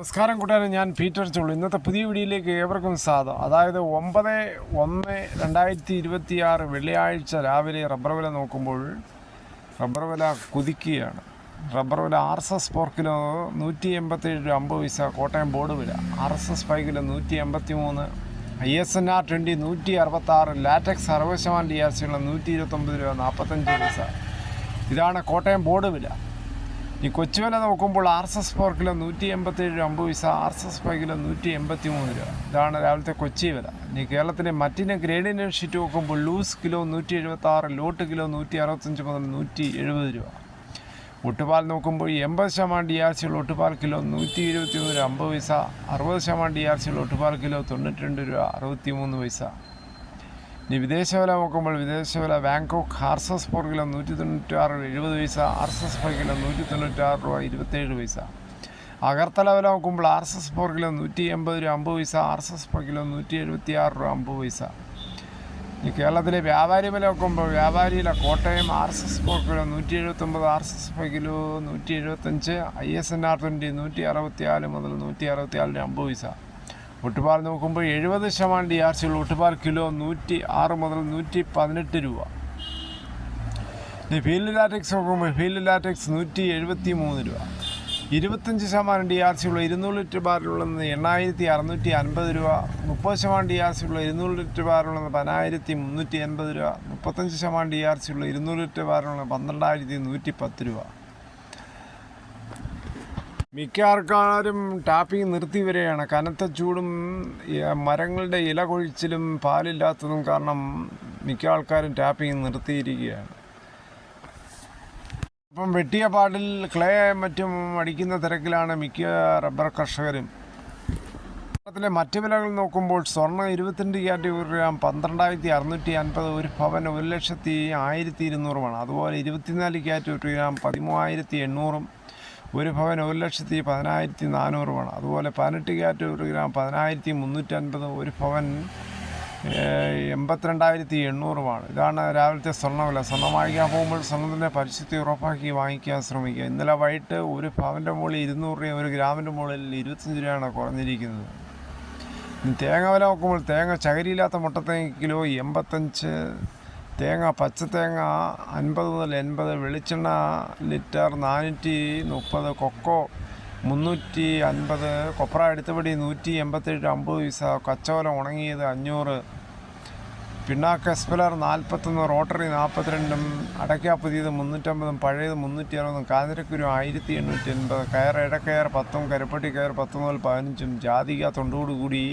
നമസ്കാരം കൂട്ടുകാരെ ഞാൻ പീറ്റർ ചുള്ളു. ഇന്നത്തെ പുതിയ വീഡിയോയിലേക്ക് ഏവർക്കും സ്വാഗതം. അതായത് ഒമ്പത് ഒന്ന് രണ്ടായിരത്തി ഇരുപത്തി ആറ് വെള്ളിയാഴ്ച രാവിലെ റബ്ബർ വില നോക്കുമ്പോൾ റബ്ബർ വില കുതിക്കുകയാണ്. റബ്ബർ വില R S S four kilo നൂറ്റി എൺപത്തേഴ് രൂപ അമ്പത് പൈസ കോട്ടയം ബോർഡ് വില. R S S five kilo നൂറ്റി എൺപത്തി മൂന്ന് I S N R twenty നൂറ്റി അറുപത്താറ് ലാറ്റക്സ് അറുപത് ശതമാനം ഡി ആർ സിയുള്ള നൂറ്റി ഇരുപത്തൊമ്പത് രൂപ നാൽപ്പത്തഞ്ച് പൈസ. ഇതാണ് കോട്ടയം ബോർഡ് വില. ഈ കൊച്ചുവില നോക്കുമ്പോൾ ആർ എസ് എസ് ഫോർ നൂറ്റി എൺപത്തേഴ് രൂപ അമ്പത് പൈസ ആർ എസ് എസ് ഫൈവ് നൂറ്റി എൺപത്തി മൂന്ന് രൂപ. ഇതാണ് രാവിലത്തെ കൊച്ചി വില. ഇനി കേരളത്തിലെ മറ്റിനെ ഗ്രേഡിനെ ഷീറ്റ് നോക്കുമ്പോൾ ലൂസ് കിലോ നൂറ്റി എഴുപത്തി ആറ് ലോട്ട് കിലോ നൂറ്റി അറുപത്തഞ്ച് മുതൽ നൂറ്റി എഴുപത് രൂപ. ഒട്ടുപാൽ നോക്കുമ്പോൾ എൺപത് ശതമാനം ഡി ആർ സിയുള്ള ഒട്ടുപാൽ കിലോ നൂറ്റി ഇരുപത്തി മൂന്ന് രൂപ അമ്പത് പൈസ അറുപത് ശതമാനം ഡി ആർ സിയുള്ള ഒട്ടുപാൽ കിലോ തൊണ്ണൂറ്റി രണ്ട് രൂപ അറുപത്തി മൂന്ന് പൈസ. ഇനി വിദേശ വില നോക്കുമ്പോൾ വിദേശ വില Bangkok R S four kilo നൂറ്റി തൊണ്ണൂറ്റാറ് എഴുപത് പൈസ ആർ എസ് കിലോ നൂറ്റി തൊണ്ണൂറ്റാറ് രൂപ ഇരുപത്തേഴ് പൈസ. അഗർത്തല വില നോക്കുമ്പോൾ R S S four kilo നൂറ്റി എൺപത് രൂപ അമ്പത് paisa R S S five kilo നൂറ്റി എഴുപത്തി ആറ് രൂപ അമ്പത് പൈസ. ഇനി കേരളത്തിലെ വ്യാപാരി വില നോക്കുമ്പോൾ വ്യാപാരിയിലെ Kottayam R S S four kilo നൂറ്റി എഴുപത്തൊമ്പത് R S S five kilo നൂറ്റി എഴുപത്തഞ്ച് I S N R twenty നൂറ്റി അറുപത്തി നാല് മുതൽ നൂറ്റി അറുപത്തി നാലിന് അമ്പത് പൈസ. ഒട്ടുപാൽ നോക്കുമ്പോൾ എഴുപത് ശതമാനം ഡി ആർ സികൾ ഒട്ടുപാൽ കിലോ നൂറ്റി ആറ് മുതൽ നൂറ്റി പതിനെട്ട് രൂപ. ഇനി ഫീൽഡ് ലാറ്റക്സ് നോക്കുമ്പോൾ ഫീൽഡ് ലാറ്റക്സ് നൂറ്റി എഴുപത്തി മൂന്ന് രൂപ. ഇരുപത്തഞ്ച് ശതമാനം ഡി ആർ സി ഉള്ള ഇരുന്നൂറ് ലിറ്റർ ബാറിലുള്ളത് എണ്ണായിരത്തി അറുന്നൂറ്റി അൻപത് രൂപ. മുപ്പത് ശതമാനം ഡി ആർ സി ഉള്ള ഇരുന്നൂറ് ലിറ്റർ ബാറിലുള്ളത് പതിനായിരത്തി മുന്നൂറ്റി എൺപത് രൂപ. മുപ്പത്തഞ്ച് ശതമാനം ഡി ആർ സി ഉള്ള ഇരുന്നൂറ് ലിറ്റർ ബാറിലുള്ളത് പന്ത്രണ്ടായിരത്തി നൂറ്റി പത്ത് രൂപ. മിക്ക ആൾക്കാരും ടാപ്പിംഗ് നിർത്തി വരികയാണ് കനത്ത ചൂടും മരങ്ങളുടെ ഇല കൊഴിച്ചിലും പാലില്ലാത്തതും കാരണം മിക്ക ആൾക്കാരും ടാപ്പിംഗ് നിർത്തിയിരിക്കുകയാണ്. അപ്പം വെട്ടിയ പാടിൽ ക്ലേ മറ്റും അടിക്കുന്ന തിരക്കിലാണ് മിക്ക റബ്ബർ കർഷകരും. കേരളത്തിലെ മറ്റ് വിലകൾ നോക്കുമ്പോൾ സ്വർണം ഇരുപത്തിരണ്ട് ക്യാറ്റ് ഒരു ഗ്രാം പന്ത്രണ്ടായിരത്തി അറുന്നൂറ്റി അൻപത് ഒരു ഭവൻ ഒരു ലക്ഷത്തി ആയിരത്തി ഇരുന്നൂറുമാണ് അതുപോലെ ഇരുപത്തിനാല് ക്യാറ്റ് ഒരു ഗ്രാം പതിമൂവായിരത്തി എണ്ണൂറും ഒരു ഭവൻ ഒരു ലക്ഷത്തി പതിനായിരത്തി നാനൂറുമാണ് അതുപോലെ പതിനെട്ട് ക്യാറ്റ് ഒരു ഗ്രാം പതിനായിരത്തി മുന്നൂറ്റൻപത് ഒരു ഭവൻ എൺപത്തിരണ്ടായിരത്തി എണ്ണൂറുമാണ് ഇതാണ് രാവിലത്തെ സ്വർണവില സ്വർണം വാങ്ങിക്കാൻ പോകുമ്പോൾ സ്വർണത്തിന്റെ പരിശുദ്ധി ഉറപ്പാക്കി വാങ്ങിക്കാൻ ശ്രമിക്കുക. ഇന്നലെ വൈകിട്ട് ഒരു ഭവന്റെ മുകളിൽ ഇരുന്നൂറ് രൂപ ഒരു ഗ്രാമിന്റെ മുകളിൽ ഇരുപത്തഞ്ച് രൂപയാണ് കുറഞ്ഞിരിക്കുന്നത്. തേങ്ങ വില നോക്കുമ്പോൾ തേങ്ങ ചകരിയില്ലാത്ത മുട്ടത്തേങ്ങ കിലോ എൺപത്തഞ്ച് തേങ്ങ പച്ചത്തേങ്ങ അൻപത് മുതൽ എൺപത് വെളിച്ചെണ്ണ ലിറ്റർ നാനൂറ്റി മുപ്പത് കൊക്കോ മുന്നൂറ്റി അൻപത് കൊപ്ര എടുത്തുപടി നൂറ്റി എൺപത്തേഴ് അമ്പത് പൈസ കച്ചവലം ഉണങ്ങിയത് അഞ്ഞൂറ് പിണ്ണാക്ക് എസ്പെലർ നാൽപ്പത്തൊന്ന് റോട്ടറി നാൽപ്പത്തിരണ്ടും അടയ്ക്ക പുതിയത് മുന്നൂറ്റമ്പതും പഴയത് മുന്നൂറ്റി അറുപതും കാഞ്ഞിരക്കുരു ആയിരത്തി എണ്ണൂറ്റി എൺപത് കയർ ഇടക്കയർ പത്തും കരുപ്പട്ടി കയർ പത്ത് മുതൽ പതിനഞ്ചും ജാതിക തൊണ്ടോടുകൂടി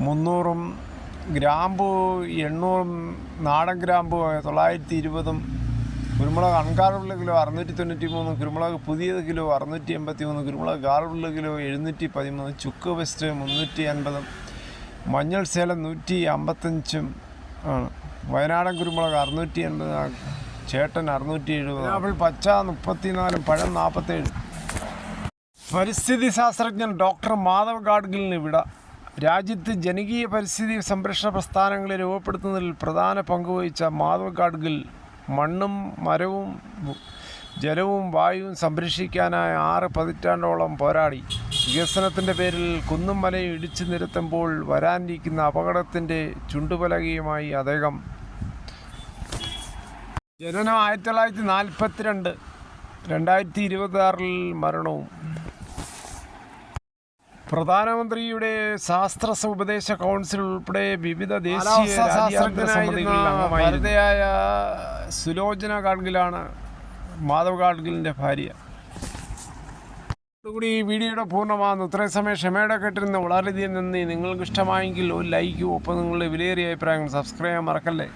മുന്നൂറും ഗ്രാമ്പു എണ്ണൂറും നാടൻ ഗ്രാമ്പു തൊള്ളായിരത്തി ഇരുപതും കുരുമുളക് അൺകാർഡുള്ള കിലോ അറുന്നൂറ്റി തൊണ്ണൂറ്റി മൂന്ന് കുരുമുളക് പുതിയത് കിലോ അറുന്നൂറ്റി എൺപത്തി മൂന്ന് കുരുമുളക് ഗാർഡുള്ള കിലോ എഴുന്നൂറ്റി പതിമൂന്ന് ചുക്ക് വെസ്റ്റ് മുന്നൂറ്റി അൻപതും മഞ്ഞൾ സേലം നൂറ്റി അമ്പത്തഞ്ചും ആണ്. വയനാടൻ കുരുമുളക് അറുന്നൂറ്റി എൺപത് ചേട്ടൻ അറുന്നൂറ്റി എഴുപത് ആപ്പിൾ പച്ച മുപ്പത്തിനാലും പഴം നാൽപ്പത്തേഴ്. പരിസ്ഥിതി ശാസ്ത്രജ്ഞൻ ഡോക്ടർ മാധവ് ഗാഡ്ഗിലിന് വിട. രാജ്യത്ത് ജനകീയ പരിസ്ഥിതി സംരക്ഷണ പ്രസ്ഥാനങ്ങളെ രൂപപ്പെടുത്തുന്നതിൽ പ്രധാന പങ്കുവഹിച്ച മാധവ് ഗാഡ്ഗിൽ മണ്ണും മരവും ജലവും വായുവും സംരക്ഷിക്കാനായി ആറ് പതിറ്റാണ്ടോളം പോരാടി. വികസനത്തിന്റെ പേരിൽ കുന്നും മലയും ഇടിച്ചു നിരത്തുമ്പോൾ വരാനിരിക്കുന്ന അപകടത്തിന്റെ ചുണ്ടുപലകയുമായി അദ്ദേഹം. ജനനം ആയിരത്തി തൊള്ളായിരത്തി നാൽപ്പത്തിരണ്ട് രണ്ടായിരത്തി ഇരുപത്തി മരണവും. പ്രധാനമന്ത്രിയുടെ ശാസ്ത്ര ഉപദേശ കൗൺസിൽ ഉൾപ്പെടെ വിവിധ ദേശീയ ഭാരതയായ സുലോചന ഗാഡ്ഗിലാണ് മാധവ് ഗാഡ്ഗിലിന്റെ ഭാര്യ. കൂടി ഈ വീഡിയോയുടെ പൂർണമാകുന്നു. ഇത്രയും സമയം ക്ഷമയുടെ കേട്ടിരുന്ന വളരെയധികം നന്ദി. നിങ്ങൾക്ക് ഇഷ്ടമായെങ്കിൽ ഒരു ലൈക്കും ഒപ്പം നിങ്ങളുടെ വിലയേറിയ അഭിപ്രായങ്ങൾ സബ്സ്ക്രൈബ് ചെയ്യാൻ മറക്കല്ലേ?